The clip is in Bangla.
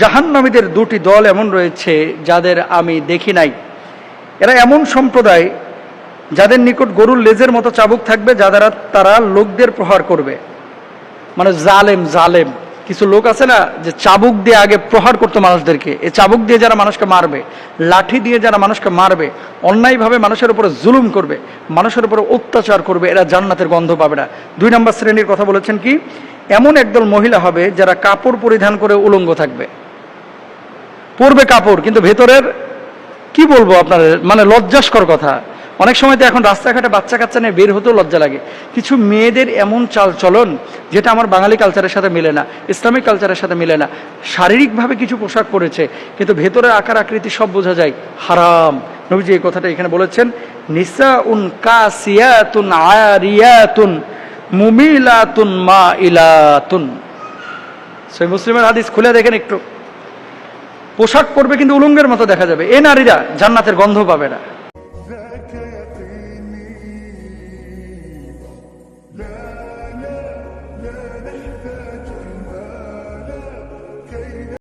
জাহান্নামীদের দুটি দল এমন রয়েছে যাদের আমি দেখি নাই। এরা এমন সম্প্রদায় যাদের নিকট গরুর লেজের মতো চাবুক থাকবে, যাদের তারা লোকদের প্রহার করবে। মানে জালেম জালেম। কিছু লোক আছে না যে চাবুক দিয়ে আগে প্রহার করতো মানুষদেরকে। এই চাবুক দিয়ে যারা মানুষকে মারবে, লাঠি দিয়ে যারা মানুষকে মারবে, অন্যায়ভাবে মানুষের উপরে জুলুম করবে, মানুষের উপরে অত্যাচার করবে, এরা জান্নাতের গন্ধ পাবে না। দুই নম্বর শ্রেণির কথা বলেছেন কি, এমন একদল মহিলা হবে যারা কাপড় পরিধান করে উলঙ্গ থাকবে। পরবে কাপড়, কিন্তু ভেতরের, কি বলব আপনার মানে লজ্জাস্কর কথা। অনেক সময় তো এখন রাস্তাঘাটে বাচ্চা কাচ্চা নিয়ে বের হতেও লজ্জা লাগে। কিছু মেয়েদের এমন চাল চলন যেটা আমার বাঙালি কালচারের সাথে মিলে না, ইসলামিক কালচারের সাথে মিলে না। শারীরিকভাবে কিছু পোশাক পরেছে, কিন্তু ভেতরের আকার আকৃতি সব বোঝা যায়, হারাম। নবীজি এই কথাটা এখানে বলেছেন নিসা উন কাসিয়াতুন আরিয়াতুন মুমিলাতুন মা ইলাতুন সেই মুসলিমের হাদিস খুলে দেখেন একটু। পোশাক পরবে কিন্তু উলঙ্গের মতো দেখা যাবে। এ নারীরা জান্নাতের গন্ধ পাবে না।